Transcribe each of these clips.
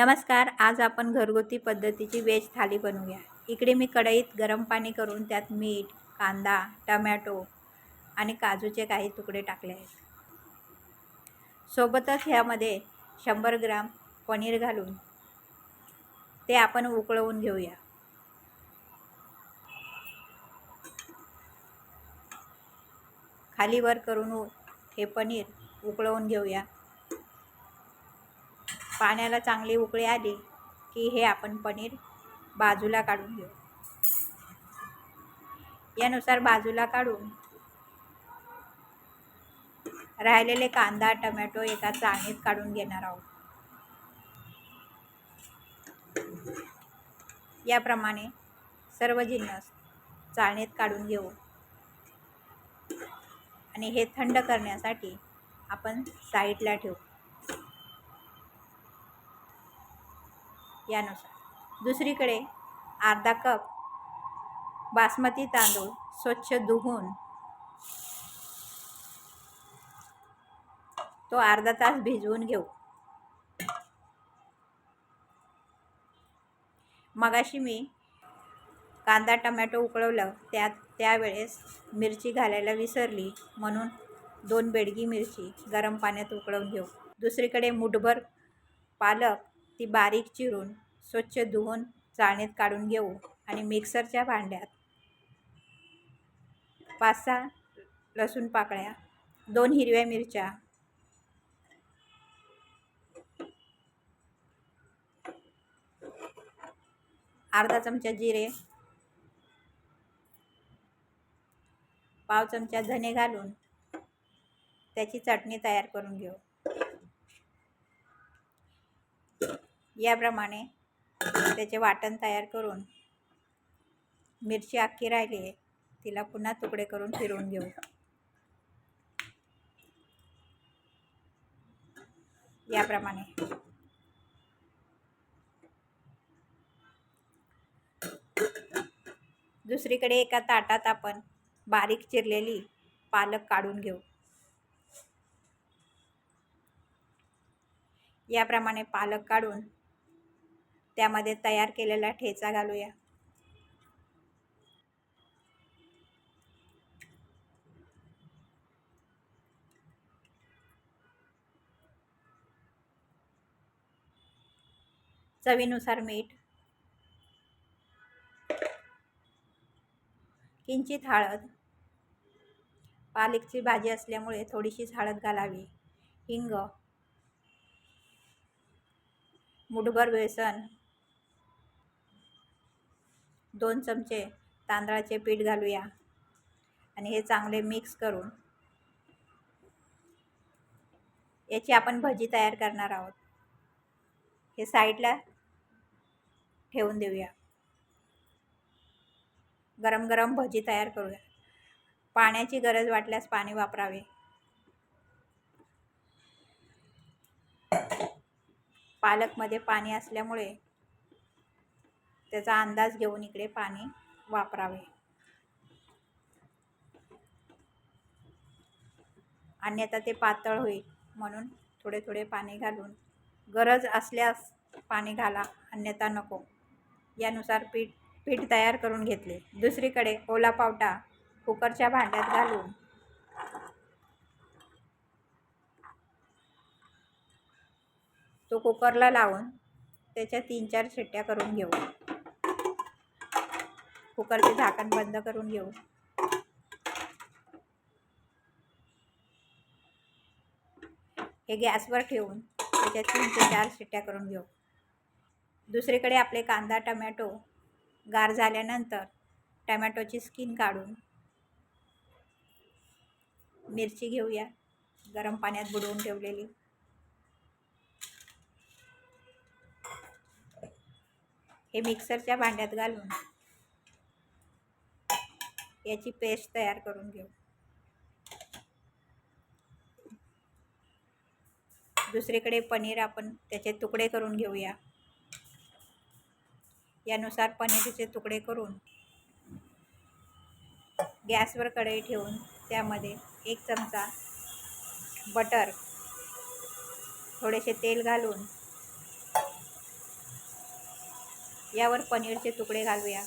नमस्कार आज आपण घरगुती पद्धतीची वेज थाली बनवूया. इकडे मी कढईत गरम पाणी करून त्यात मीठ कांदा टमॅटो आणि काजूचे काही तुकडे टाकले आहेत. सोबतच ह्यामध्ये शंभर ग्राम पनीर घालून ते आपण उकळवून घेऊया. खाली वर करून उ- हे पनीर उकळवून घेऊया. पाण्याला चांगली उकळी आली की हे आपण पनीर बाजूला काढून घेऊ. यानुसार बाजूला काढून राहिलेले कांदा टमॅटो एका चाळणीत काढून घेणार आहोत. याप्रमाणे सर्व जिन्नस चाळणीत काढून घेऊ. आणि हे थंड करण्यासाठी आपण साईडला ठेवू. यानुसार. दुसरीकडे अर्धा कप बासमती तांदूळ स्वच्छ धुवून तो अर्धा तास भिजवून घेऊ. मगाशी मी कांदा टमॅटो उकळवलं त्यात त्यावेळेस मिरची घालायला विसरली म्हणून दोन बेडगी मिरची गरम पाण्यात उकळवून घेऊ. दुसरीकडे मुठभर पालक ती बारीक चिरून स्वच्छ धुवून चाळणीत काढून घेऊ आणि मिक्सरच्या भांड्यात पाच सहा लसूण पाकळ्या दोन हिरव्या मिरच्या अर्धा चमचा जिरे पाव चमचा धने घालून त्याची चटणी तयार करून घेऊ. याप्रमाणे त्याचे वाटण तयार करून मिरची अख्खी राहिली आहे तिला पुन्हा तुकडे करून फिरवून घेऊ. याप्रमाणे. दुसरीकडे एका ताटात आपण बारीक चिरलेली पालक काढून घेऊ. याप्रमाणे पालक काढून त्यामध्ये तयार केलेला ठेचा घालूया. चवीनुसार मीठ. किंचित हळद. पालकची भाजी असल्यामुळे थोडीशीच हळद घालावी. हिंग. मुठभर बेसन. दोन चमचे तांदळाचे पीठ घालूया. आणि हे चांगले मिक्स करून याची आपण भजी तयार करणार आहोत. हे साईडला ठेवून देऊया. गरम गरम भजी तयार करूया. पाण्याची गरज वाटल्यास पाणी वापरावे. पालकमध्ये पाणी असल्यामुळे त्याचा अंदाज घेऊन इकडे पाणी वापरावे. अन्यथा ते पातळ होईल. म्हणून थोडे थोडे पाणी घालून गरज असल्यास पाणी घाला अन्यथा नको. यानुसार पीठ पीठ तयार करून घेतले. दुसरीकडे ओला पावटा कुकरच्या भांड्यात घालून तो कुकरला लावून त्याच्या तीन चार शिट्ट्या करून घेऊ. कुकरचे झाकण बंद करून घेऊ. हे गॅसवर ठेवून त्याच्या तीन ते चार शिट्ट्या करून घेऊ. दुसरीकडे आपले कांदा टमॅटो गार झाल्यानंतर टमॅटोची स्किन काढून मिरची घेऊया. गरम पाण्यात बुडवून ठेवलेली. हे मिक्सरच्या भांड्यात घालून याची पेस्ट तयार करून घेऊ. दुसरीकडे पनीर आपण त्याचे तुकडे करून घेऊया. यानुसार पनीरचे तुकडे करून गॅसवर कढई ठेवून त्यामध्ये एक चमचा बटर थोडेसे तेल घालून यावर पनीरचे तुकडे घालूया.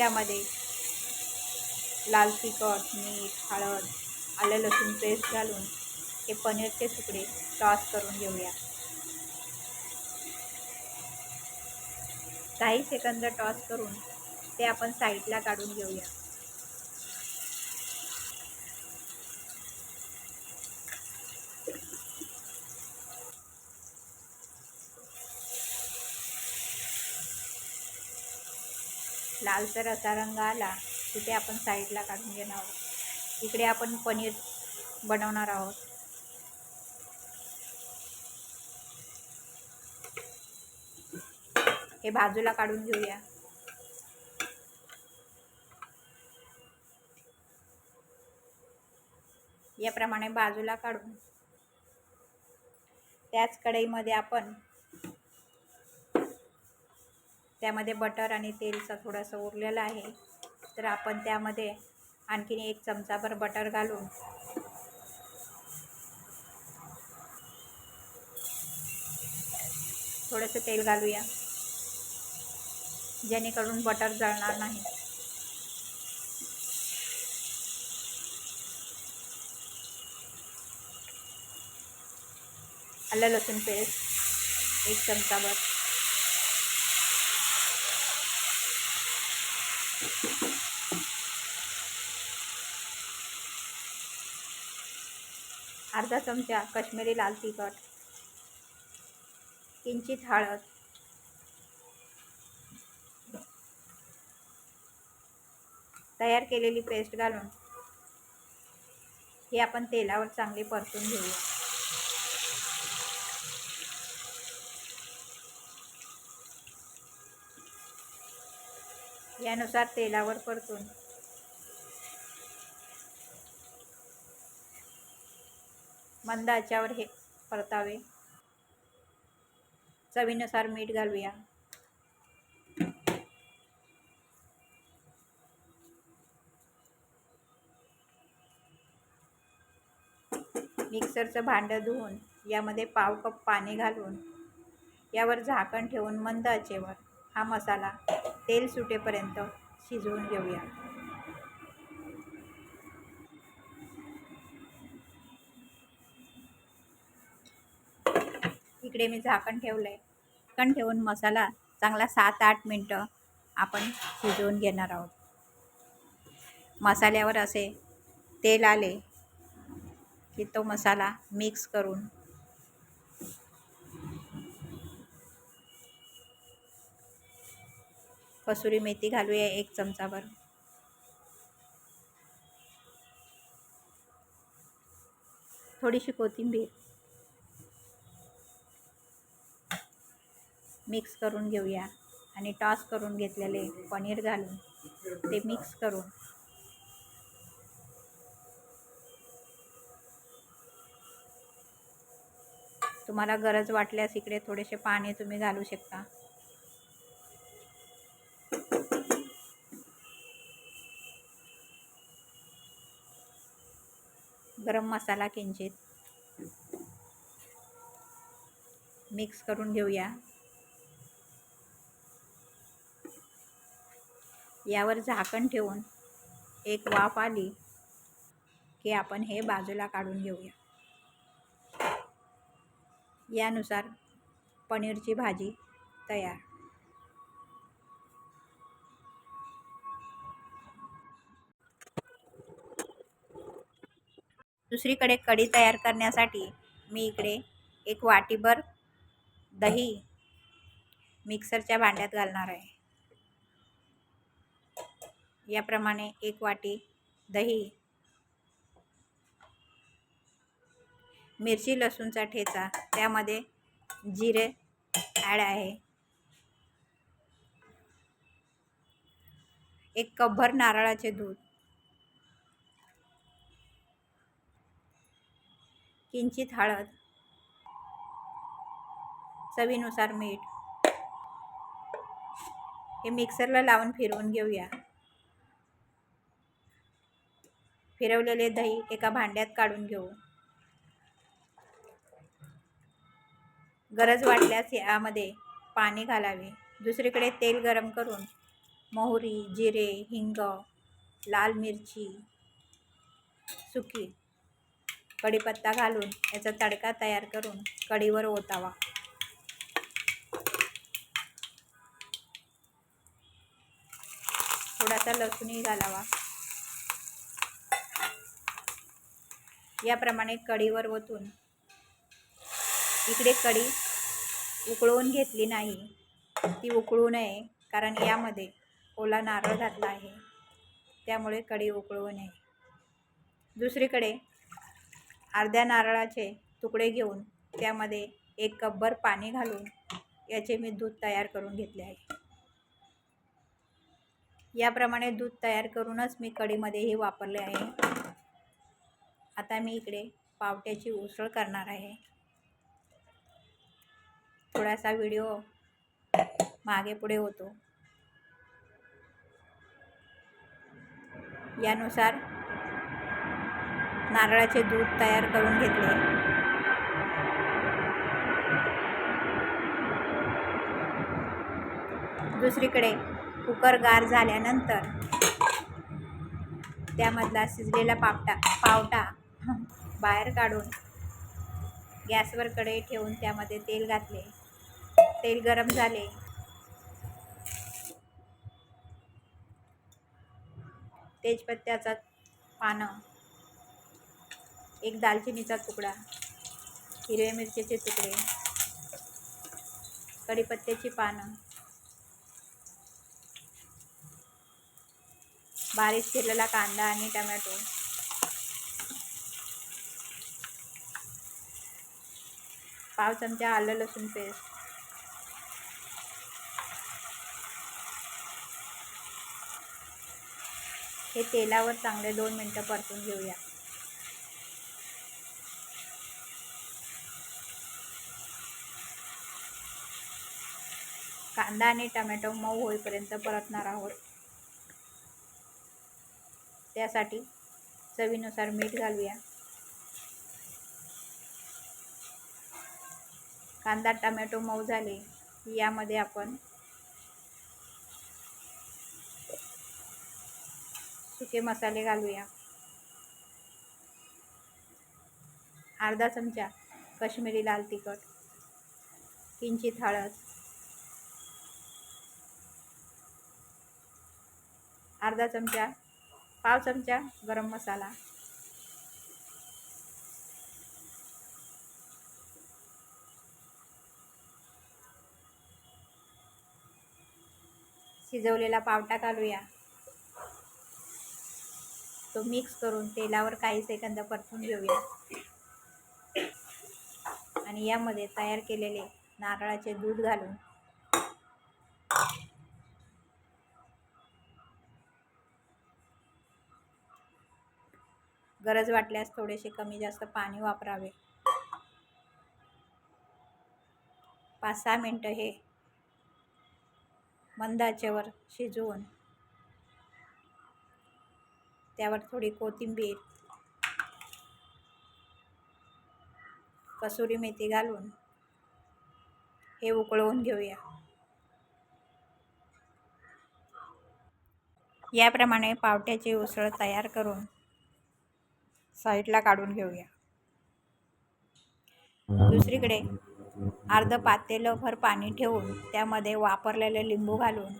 यामध्ये लाल तिखट मीठ हळद आलं लसूण पेस्ट घालून हे पनीरचे तुकडे टॉस करून घेऊया. काही सेकंद टॉस करून ते आपण साईडला काढून घेऊया. लालसर असा रंग आला की ते आपण साईडला काढून घेणार आहोत. इकडे आपण पनीर बनवणार आहोत. हे बाजूला काढून घेऊया. याप्रमाणे बाजूला काढून त्याच कढईमध्ये आपण त्यामध्ये बटर आणि तेलचं थोडंसं उरलेला आहे. तर आपण त्यामध्ये आणखीन एक चमचाभर बटर घालून थोडंसं तेल घालूया. जेणेकरून बटर जळणार नाही. आलं लसूण पेस्ट एक चमचाभर. अर्धा चमचा कश्मीरी लाल तिखट किंचित हळद तयार केलेली पेस्ट घालून हे आपण तेलावर चांगले परतून घेऊया. यानुसार तेलावर परतून मंद याच्यावर हे परतावे. चवीनुसार मीठ घालूया. मिक्सरचं भांडं धुवून यामध्ये पाव कप पाणी घालून यावर झाकण ठेवून मंद आचेवर हा मसाला तेल सुटेपर्यंत शिजवून घेऊया. इकडे मी झाकण ठेवलं आहे झाकण ठेवून मसाला चांगला सात आठ मिनटं आपण शिजवून घेणार आहोत. मसाल्यावर असे तेल आले की तो मसाला मिक्स करून कसुरी मेथी घालूया एक चमचाभर. थोडीशी कोथिंबीर. मिक्स करून घेऊया. आणि टॉस करून घेतलेले पनीर घालून ते मिक्स करून. तुम्हाला गरज वाटल्यास इकडे थोडेसे पाणी तुम्ही घालू शकता. गरम मसाला किंचित मिक्स करून घेऊया. यावर झाकण ठेवून एक वाफ आली की आपण हे बाजूला काढून घेऊया. यानुसार पनीरची भाजी तयार. दुसरीकडे कढी तयार करण्यासाठी मी इकडे एक वाटीभर दही मिक्सरच्या भांड्यात घालणार आहे. याप्रमाणे एक वाटी दही मिरची लसूणचा ठेचा त्यामध्ये जिरे ॲड आहे. एक कपभर नारळाचे दूध किंचित हळद चवीनुसार मीठ. हे मिक्सरला लावून फिरवून घेऊया. फिरवलेले दही एका भांड्यात काढून घेऊ. गरज वाटल्यास यामध्ये पाणी घालावे. दुसरीकडे तेल गरम करून मोहरी जिरे हिंग लाल मिरची सुकी कढीपत्ता घालून याचा तडका तयार करून कढीवर ओतावा. थोडासा लसूणही घालावा. याप्रमाणे कढीवर ओतून इकडे कढी उकळवून घेतली नाही. ती उकळू नये कारण यामध्ये ओला नारळ घातला आहे. त्यामुळे कढी उकळवू नये. दुसरीकडे अर्ध्या नारळाचे तुकडे घेऊन त्यामध्ये एक कपभर पाणी घालून याचे मी दूध तयार करून घेतले आहे. याप्रमाणे दूध तयार करूनच मी कढीमध्येही वापरले आहे. आता मी इकडे पावट्याची उसळ करणार आहे. थोडासा व्हिडिओ मागे पुढे होतो. यानुसार नारळाचे दूध तयार करून घेतले. दुसरीकडे कुकर गार झाल्यानंतर त्यामधला शिजलेला पावटा पावटा बाहेर काढून गॅसवर कढई ठेवून त्यामध्ये तेल घातले. तेल गरम झाले. तेजपत्त्याचा पानं एक दालचिनीचा तुकडा हिरव्या मिरचीचे तुकडे कढीपत्त्याची पानं बारीक चिरलेला कांदा आणि टमॅटो. पाव चमचा आलं लसूण पेस्ट. हे तेलावर चांगले दोन मिनटं परतून घेऊया. कांदा आणि टमॅटो मऊ होईपर्यंत परतणार आहोत. त्यासाठी चवीनुसार मीठ घालूया. कांदा टमॅटो मऊ झाले की यामध्ये आपण सुके मसाले घालूया. अर्धा चमचा कश्मीरी लाल तिखट किंचित हळद अर्धा चमचा पाव चमचा गरम मसाला शिजवलेला पावटा घालूया तो मिक्स करून तेलावर काही सेकंद परतून घेऊया. आणि यामध्ये तयार केलेले नारळाचे दूध घालून. गरज वाटल्यास थोडेसे कमी जास्त पाणी वापरावे. पाच सहा मिनटं हे मंदाच्यावर शिजवून. त्यावर थोडी कोथिंबीर कसुरी मेथी घालून हे उकळवून घेऊया. याप्रमाणे पावट्याची उसळ तयार करून साईडला काढून घेऊया. दुसरीकडे अर्धं पातेलंभर पाणी ठेवून त्यामध्ये वापरलेले लिंबू घालून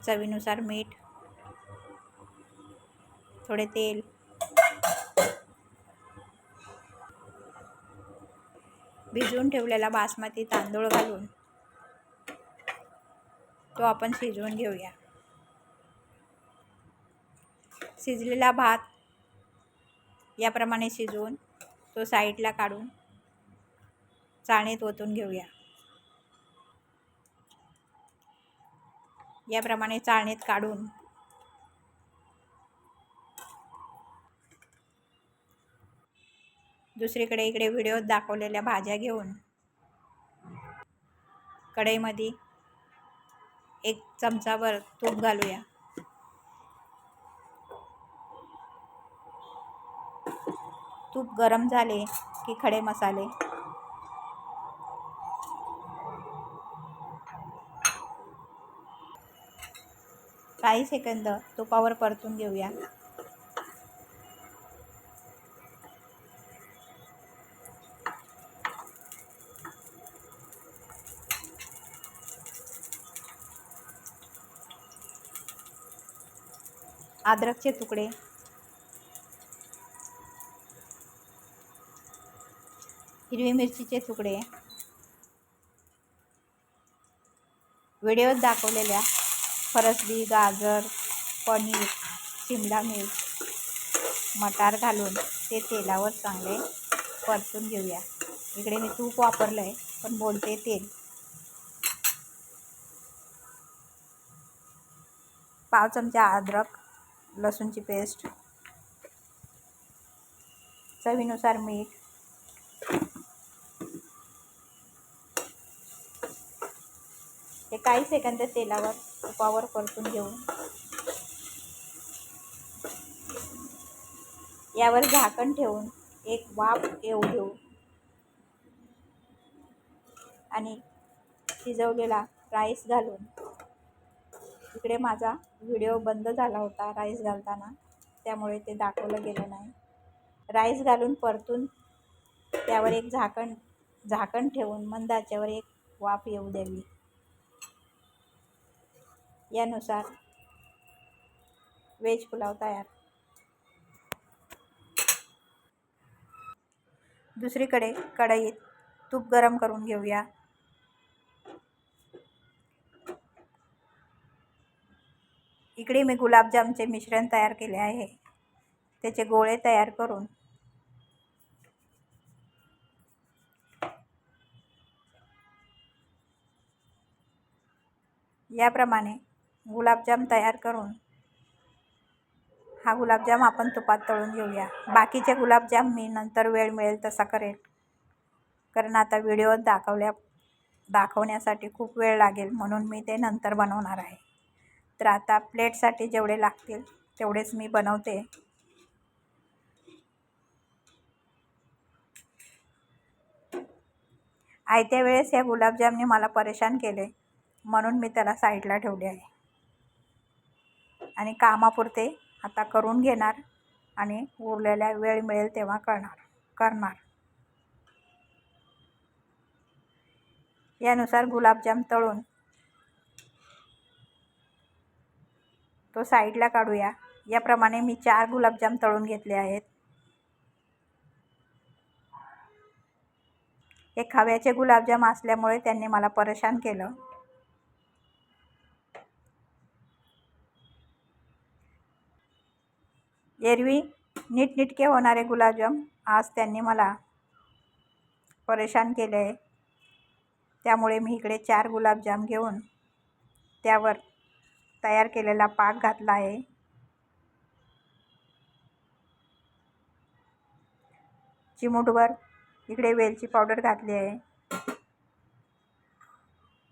चवीनुसार मीठ थोडे तेल भिजवून ठेवलेला बासमती तांदूळ घालून तो आपण शिजवून घेऊया. शिजलेला भात याप्रमाणे शिजवून तो साईडला काढून चाळणीत ओतून घेऊया. याप्रमाणे चाळणीत काढून दुसरीकडे इकडे व्हिडिओत दाखवलेल्या भाज्या घेऊन कढईमध्ये एक चमचाभर तूप घालूया. तूप गरम झाले की खडे मसाले. काही सेकंद तुपावर परतून घेऊया. अद्रकचे तुकडे. हिरवी मिरचीचे तुकडे. व्हिडिओत दाखवलेल्या फरसबी गाजर पनीर शिमला मिर्च मटार घालून ते तेलावर चांगले परतून घेऊया. इकडे मी तूप वापरलं आहे पण बोलते तेल. पाव चमचा अद्रक लसूणची पेस्ट चवीनुसार मीठ हे काही सेकंद तेलावर तुपावर परतून घेऊन. यावर झाकण ठेवून एक वाफ येऊ देऊ. आणि शिजवलेला राईस घालून. इकडे माझा व्हिडिओ बंद झाला होता राईस घालताना त्यामुळे ते दाखवलं गेलं नाही. राईस घालून परतून त्यावर एक झाकण झाकण ठेवून मंदाच्यावर एक वाफ येऊ द्यावी यानुसार वेज पुलाव तयार. दुसरीकडे कढईत तूप गरम करून घेऊया. इकडे मी गुलाबजामचे मिश्रण तयार केले आहे. त्याचे गोळे तयार करून याप्रमाणे गुलाबजाम तयार करून हा गुलाबजाम आपण तुपात तळून घेऊया. बाकीचे गुलाबजाम मी नंतर वेळ मिळेल तसा करेल. कारण आता व्हिडिओत दाखवल्या दाखवण्यासाठी खूप वेळ लागेल म्हणून मी ते नंतर बनवणार आहे. तर आता प्लेटसाठी जेवढे लागतील तेवढेच मी बनवते. आयत्या वेळेस या गुलाबजामने मला परेशान केले म्हणून मी त्याला साईडला ठेवले आहे. आणि कामापुरते आता करून घेणार आणि उरलेल्या वेळ मिळेल तेव्हा करणार करणार. यानुसार गुलाबजाम तळून तो साईडला काढूया. याप्रमाणे मी चार गुलाबजाम तळून घेतले आहेत. हे खव्याचे गुलाबजाम असल्यामुळे त्यांनी मला परेशान केलं. एरवी नीटनिटके होणारे गुलाबजाम आज त्यांनी मला परेशान केले आहे. त्यामुळे मी इकडे चार गुलाबजाम घेऊन त्यावर तयार केलेला पाक घातला आहे. चिमूटभर इकडे वेलची पावडर घातली आहे.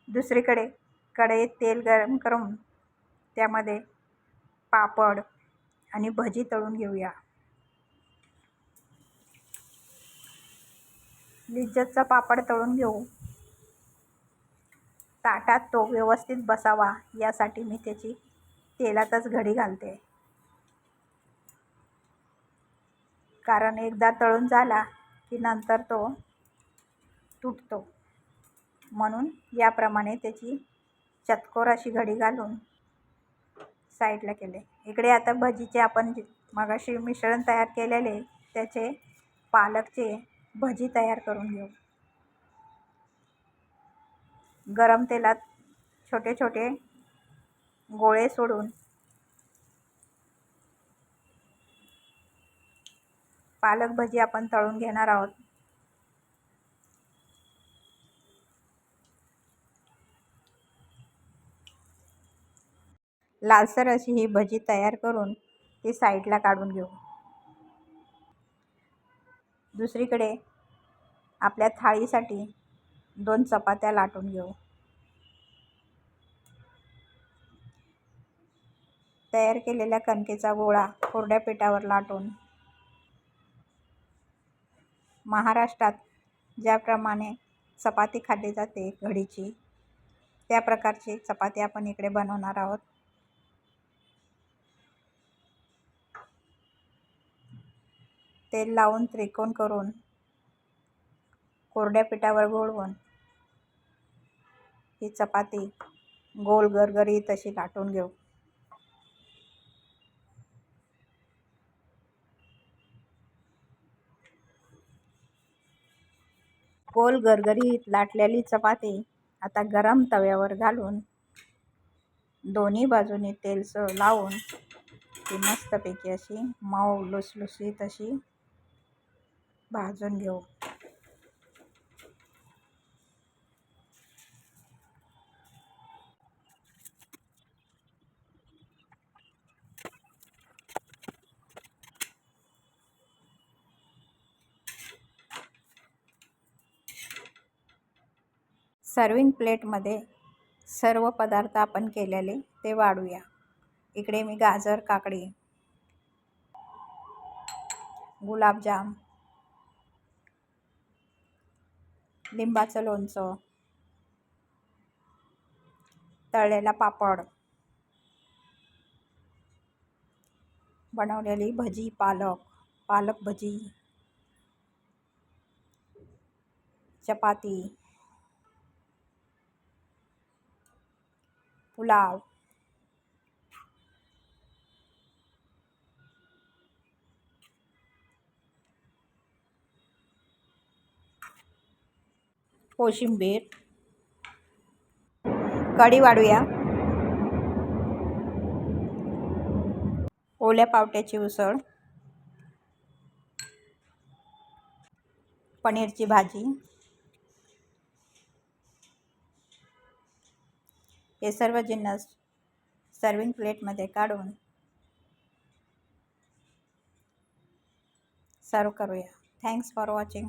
दुसरीकडे कढईत तेल गरम करून त्यामध्ये पापड आणि भजी तळून घेऊया. लिज्जतचा पापड तळून घेऊ. ताटात तो व्यवस्थित बसावा यासाठी मी त्याची तेलातच घडी घालते. कारण एकदा तळून झाला की नंतर तो तुटतो. म्हणून याप्रमाणे त्याची चतकोर अशी घडी घालून साईडला केले. इकडे आता भजीचे आपण मगाशी मिश्रण तयार केलेले त्याचे पालकचे भजी तयार करून घेऊ. गरम तेलात छोटे छोटे गोळे सोडून पालक भजी आपण तळून घेणार आहोत. लालसर अशी ही भजी तयार करून ती साईडला काढून घेऊ. दुसरीकडे आपल्या थाळीसाठी दोन चपात्या लाटून घेऊ. तयार केलेल्या कणकेचा गोळा कोरड्या पिठावर लाटून महाराष्ट्रात ज्याप्रमाणे चपाती खाल्ली जाते घडीची त्या प्रकारची चपाती आपण इकडे बनवणार आहोत. तेल लावून त्रिकोण करून कोरड्या पिठावर घोळवून ही चपाती गोल गरगरीत अशी लाटून घेऊ. गोल गरगरीत लाटलेली चपाती आता गरम तव्यावर घालून दोन्ही बाजूनी तेलसं लावून ती मस्तपैकी अशी मऊ लुसलुसीत अशी भाजून घेऊ. सर्विंग प्लेटमध्ये सर्व पदार्थ आपण केलेले ते वाढूया. इकडे मी गाजर काकडी गुलाबजाम लिंबाचं लोणचं. तळलेला पापड. बनवलेली भजी पालक. पालक भजी. चपाती. पुलाव. कोशिंबीर. कढी वाढूया. ओल्या पावट्याची उसळ. पनीरची भाजी. हे सर्व जिन्नस सर्विंग प्लेटमध्ये काढून सर्व करूया. Thanks for watching